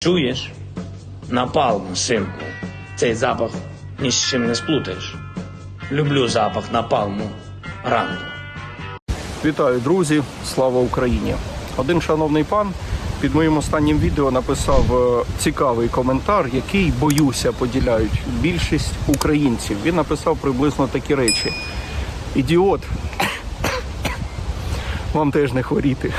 Чуєш? Напалм, синку. Цей запах ні з чим не сплутаєш. Люблю запах напалму ранку. Вітаю, друзі! Слава Україні! Один шановний пан під моїм останнім відео написав е, цікавий коментар, який боюся поділяють більшість українців. Він написав приблизно такі речі: Ідіот, вам теж не хворіти.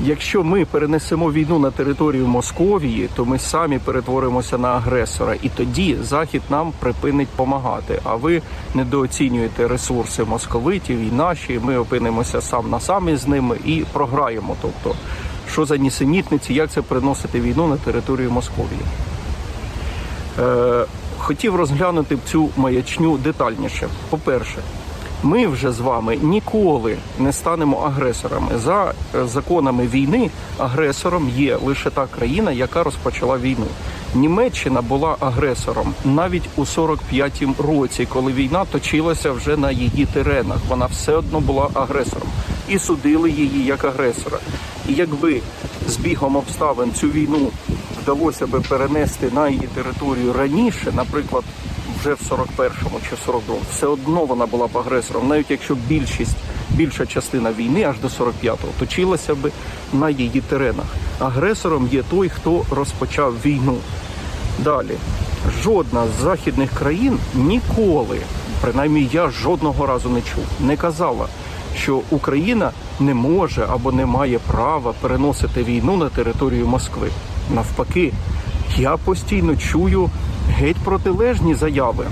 Якщо ми перенесемо війну на територію Московії, то ми самі перетворимося на агресора, і тоді Захід нам припинить допомагати. А ви недооцінюєте ресурси московитів і наші. Ми опинимося сам на самі з ними і програємо. Тобто, що за нісенітниці, як це приносити війну на територію Московії? Е, хотів розглянути цю маячню детальніше. По-перше, ми вже з вами ніколи не станемо агресорами. За е, законами війни агресором є лише та країна, яка розпочала війну. Німеччина була агресором навіть у 45-м році, коли війна точилася вже на її теренах. Вона все одно була агресором і судили її як агресора. І якби з бігом обставин цю війну вдалося би перенести на її територію раніше, наприклад, вже в 41-му чи в 42-му, все одно вона була б агресором, навіть якщо більшість, більша частина війни аж до 45-го точилася би на її теренах. Агресором є той, хто розпочав війну. Далі, жодна з західних країн ніколи, принаймні я жодного разу не чув, не казала, що Україна не може або не має права переносити війну на територію Москви. Навпаки, я постійно чую геть протилежні заяви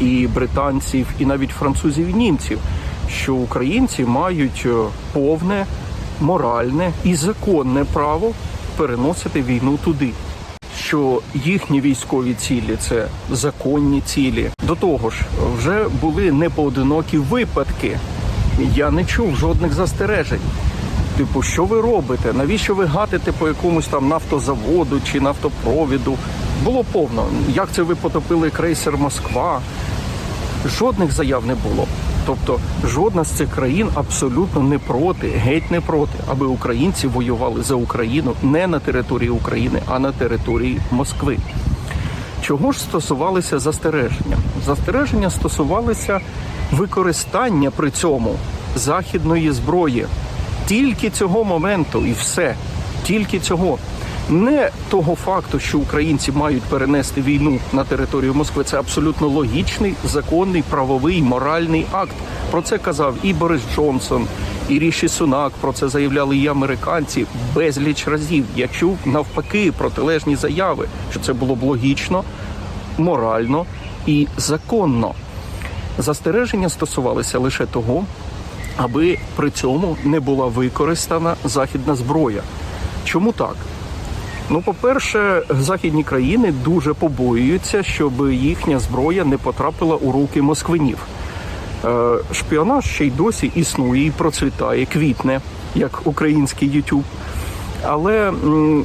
і британців, і навіть французів і німців, що українці мають е, повне моральне і законне право переносити війну туди. Що їхні військові цілі це законні цілі. До того ж, вже були непоодинокі випадки. Я не чув жодних застережень. Типу, що ви робите? Навіщо ви гатите по якомусь там нафтозаводу чи нафтопровіду? Було повно. Як це ви потопили крейсер Москва? Жодних заяв не було. Тобто жодна з цих країн абсолютно не проти, геть не проти, аби українці воювали за Україну не на території України, а на території Москви. Чого ж стосувалися застереження? Застереження стосувалися використання при цьому західної зброї. Тільки цього моменту і все. Тільки цього. Не того факту, що українці мають перенести війну на територію Москви. Це абсолютно логічний, законний, правовий, моральний акт. Про це казав і Борис Джонсон, і Ріші Сунак. Про це заявляли і американці безліч разів. Я чув навпаки протилежні заяви, що це було б логічно, морально і законно. Застереження стосувалися лише того, аби при цьому не була використана західна зброя. Чому так? Ну, по-перше, західні країни дуже побоюються, щоб їхня зброя не потрапила у руки москвинів. Е, Шпіонаж ще й досі існує і процвітає, квітне, як український YouTube. Але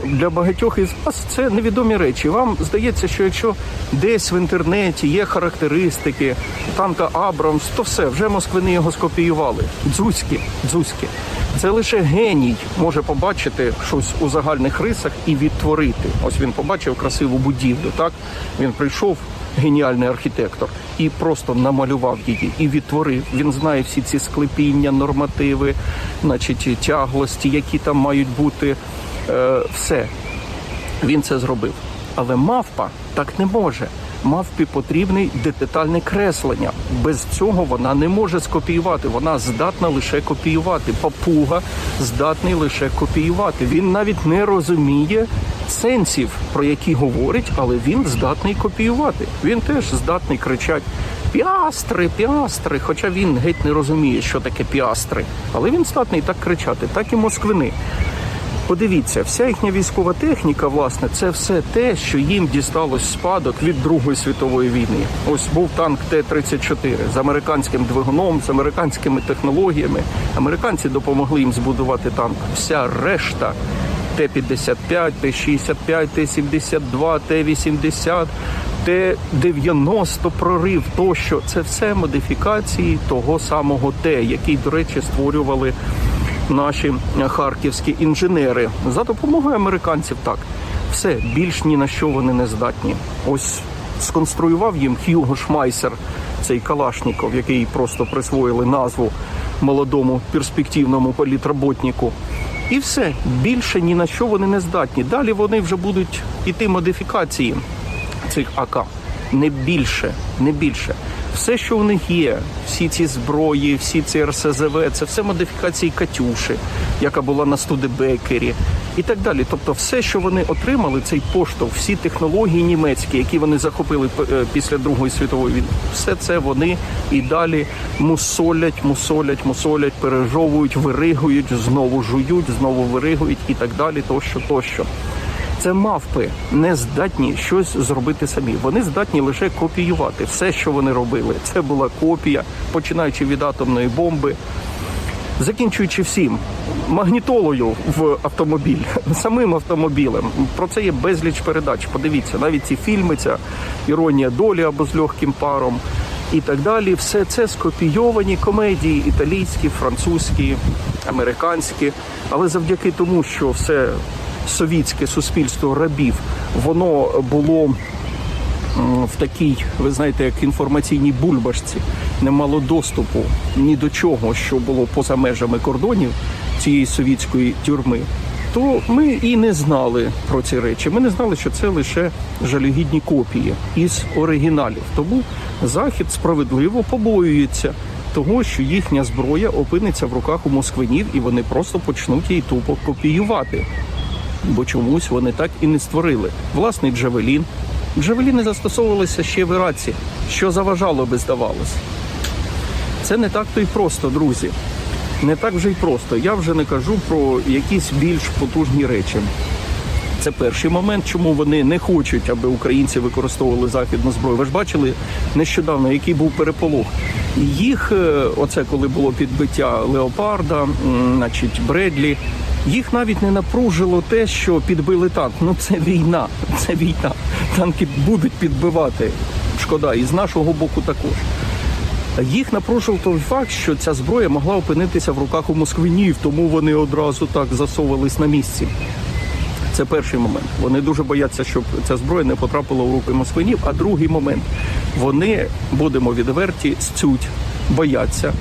для багатьох із вас це невідомі речі. Вам здається, що якщо десь в інтернеті є характеристики танка Абрамс, то все, вже москвини його скопіювали. Дзузьки, дзузьки. Це лише геній може побачити щось у загальних рисах і відтворити. Ось він побачив красиву будівлю. Так він прийшов, геніальний архітектор, і просто намалював її і відтворив. Він знає всі ці склепіння, нормативи, значить тяглості, які там мають бути. Е, все він це зробив. Але мавпа так не може. Мавпі потрібне детальне креслення. Без цього вона не може скопіювати. Вона здатна лише копіювати. Папуга здатний лише копіювати. Він навіть не розуміє сенсів, про які говорить, але він здатний копіювати. Він теж здатний кричати піастри, піастри. Хоча він геть не розуміє, що таке піастри. Але він здатний так кричати, так і москвини. Подивіться, вся їхня військова техніка, власне, це все те, що їм дісталось спадок від Другої світової війни. Ось був танк Т-34 з американським двигуном, з американськими технологіями. Американці допомогли їм збудувати танк. Вся решта Т-55, Т-65, Т-72, Т-80, Т-90 прорив тощо. Це все модифікації того самого Т, який, до речі, створювали наші харківські інженери за допомогою американців. Так Все, більш ні на що вони не здатні. Ось сконструював їм Хьюго Шмайсер, цей Калашніков, який просто присвоїли назву молодому перспективному політработнику. І все, більше ні на що вони не здатні. Далі вони вже будуть іти модифікації цих АК. Не більше, не більше. Все, що в них є, всі ці зброї, всі ці РСЗВ, це все модифікації Катюши, яка була на Студебекері і так далі. Тобто, все, що вони отримали, цей поштовх, всі технології німецькі, які вони захопили е, після Другої світової війни, все це вони і далі мусолять, мусолять, мусолять, пережовують, виригують, знову жують, знову виригують і так далі, тощо, тощо. Це мавпи не здатні щось зробити самі. Вони здатні лише копіювати все, що вони робили. Це була копія, починаючи від атомної бомби, закінчуючи всім магнітолою в автомобіль, самим автомобілем. Про це є безліч передач. Подивіться, навіть ці фільми, ця іронія долі або з легким паром. І так далі, все це скопійовані комедії італійські, французькі, американські. Але завдяки тому, що все совітське суспільство рабів, воно було в такій, ви знаєте, як інформаційній бульбашці, не мало доступу ні до чого, що було поза межами кордонів цієї совітської тюрми. То ми і не знали про ці речі. Ми не знали, що це лише жалюгідні копії із оригіналів. Тому Захід справедливо побоюється того, що їхня зброя опиниться в руках у москвинів, і вони просто почнуть її тупо копіювати бо чомусь вони так і не створили власний Джавелін. Джавеліни застосовувалися ще в Іраці, що заважало би здавалось. Це не так то й просто, друзі. Не так вже й просто. Я вже не кажу про якісь більш потужні речі. Це перший момент, чому вони не хочуть, аби українці використовували західну зброю. Ви ж бачили нещодавно, який був переполох. Їх, е, оце коли було підбиття леопарда, значить Бредлі, їх навіть не напружило те, що підбили танк. Ну це війна, це війна. Танки будуть підбивати. Шкода, і з нашого боку також. Їх напружив той факт, що ця зброя могла опинитися в руках у москвинів, тому вони одразу так засовувались на місці. Це перший момент. Вони дуже бояться, щоб ця зброя не потрапила у руки москвинів. А другий момент вони, будемо відверті, сцють, бояться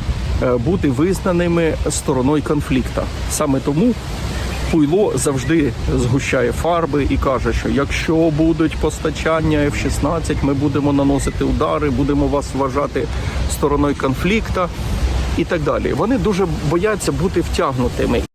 е, бути визнаними стороною конфлікту. Саме тому Пуйло завжди згущає фарби і каже, що якщо будуть постачання F-16, ми будемо наносити удари, будемо вас вважати стороною конфлікта і так далі. Вони дуже бояться бути втягнутими.